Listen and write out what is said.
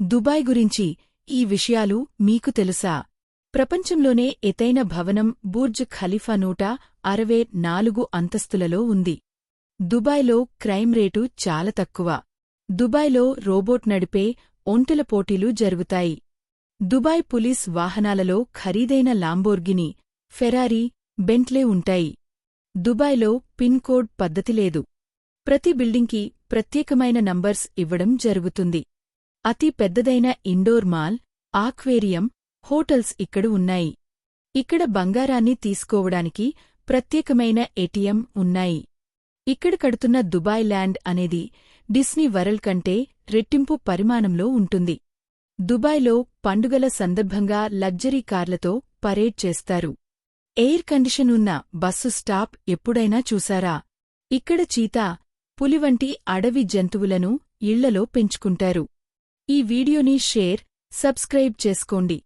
Dubai గురించి ఈ విషయాలు మీకు తెలుసా? ప్రపంచంలోనే ఎతైన భవనం బుర్జ్ ఖలీఫా నూట అరవై నాలుగు అంతస్తులలో ఉంది. దుబాయ్లో క్రైమ్ రేటు చాలా తక్కువ. దుబాయ్లో రోబోట్ నడిపే ఒంటెల పోటీలు జరుగుతాయి. దుబాయ్ పులీస్ వాహనాలలో ఖరీదైన లాంబోర్గిని ఫెరారీ బెంట్లే ఉంటాయి. దుబాయ్లో పిన్ కోడ్ పద్ధతి లేదు. ప్రతి బిల్డింగ్కి ప్రత్యేకమైన నంబర్స్ ఇవ్వడం జరుగుతుంది. అతి పెద్దదైన ఇండోర్ మాల్ ఆక్వేరియం హోటల్స్ ఇక్కడ ఉన్నాయి. ఇక్కడ బంగారాన్ని తీసుకోవడానికి ప్రత్యేకమైన ఏటీఎం ఉన్నాయి. ఇక్కడ కడుతున్న దుబాయ్ ల్యాండ్ అనేది డిస్నీ వరల్డ్ కంటే రెట్టింపు పరిమాణంలో ఉంటుంది. దుబాయ్లో పండుగల సందర్భంగా లగ్జరీ కార్లతో పరేడ్ చేస్తారు. ఎయిర్ కండిషన్ ఉన్న బస్సు స్టాప్ ఎప్పుడైనా చూసారా? ఇక్కడ చీతా పులి వంటి అడవి జంతువులను ఇళ్ళలో పెంచుకుంటారు. ఈ వీడియోని షేర్ సబ్స్క్రైబ్ చేసుకోండి.